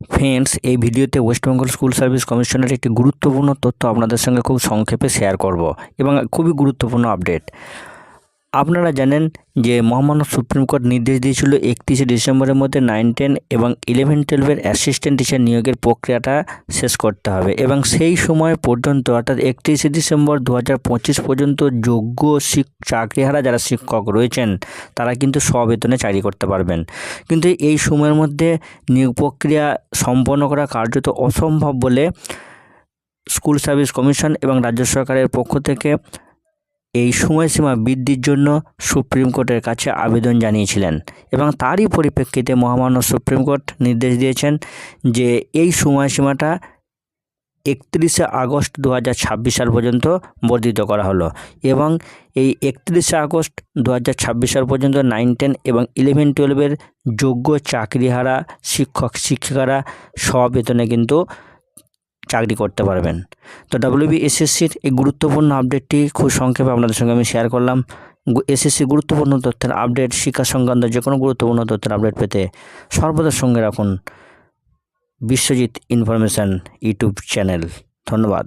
Friends এই ভিডিওতে West Bengal school service কমিশনের একটি গুরুত্বপূর্ণ তথ্য আপনাদের সঙ্গে খুব সংক্ষেপে শেয়ার করব এবং খুবই গুরুত্বপূর্ণ আপডেট আপনারা জানেন যে মহামান্য সুপ্রিম কোর্ট নির্দেশ দিয়েছিল একত্রিশে ডিসেম্বরের মধ্যে নাইন, টেন এবং ইলেভেন, টুয়েলভের অ্যাসিস্ট্যান্ট টিচার নিয়োগের প্রক্রিয়াটা শেষ করতে হবে এবং সেই সময় পর্যন্ত, অর্থাৎ একত্রিশে ডিসেম্বর দু হাজার পঁচিশ পর্যন্ত যোগ্য চাকরিহারা যারা শিক্ষক রয়েছেন, তারা কিন্তু স্ববেতনে চাকরি করতে পারবেন। কিন্তু এই সময়ের মধ্যে নিয়োগ প্রক্রিয়া সম্পন্ন করা কার্যত অসম্ভব বলে স্কুল সার্ভিস কমিশন এবং রাজ্য সরকারের পক্ষ থেকে এই সময়সীমা বৃদ্ধির জন্য সুপ্রিম কোর্টের কাছে আবেদন জানিয়েছিলেন এবং তারই পরিপ্রেক্ষিতে মহামান্য সুপ্রিম কোর্ট নির্দেশ দিয়েছেন যে এই সময়সীমাটা একত্রিশে আগস্ট দু হাজার ছাব্বিশ সাল পর্যন্ত বর্ধিত করা হলো এবং এই একত্রিশে আগস্ট দু হাজার ছাব্বিশ সাল পর্যন্ত নাইন, টেন এবং ইলেভেন, টুয়েলভের যোগ্য চাকরিহারা, শিক্ষক, শিক্ষিকারা স্ববেতনে কিন্তু চাকরি করতে পারবেন। তো ডাব্লিউবিএসএসসির এই গুরুত্বপূর্ণ আপডেটটি খুব সংক্ষেপে আপনাদের সঙ্গে আমি শেয়ার করলাম। এসএসসি গুরুত্বপূর্ণ তথ্যের আপডেট শিক্ষা সংক্রান্ত যে কোনো গুরুত্বপূর্ণ তথ্যের আপডেট পেতে সর্বদা সঙ্গে রাখুন বিশ্বজিৎ ইনফরমেশান ইউটিউব চ্যানেল। ধন্যবাদ।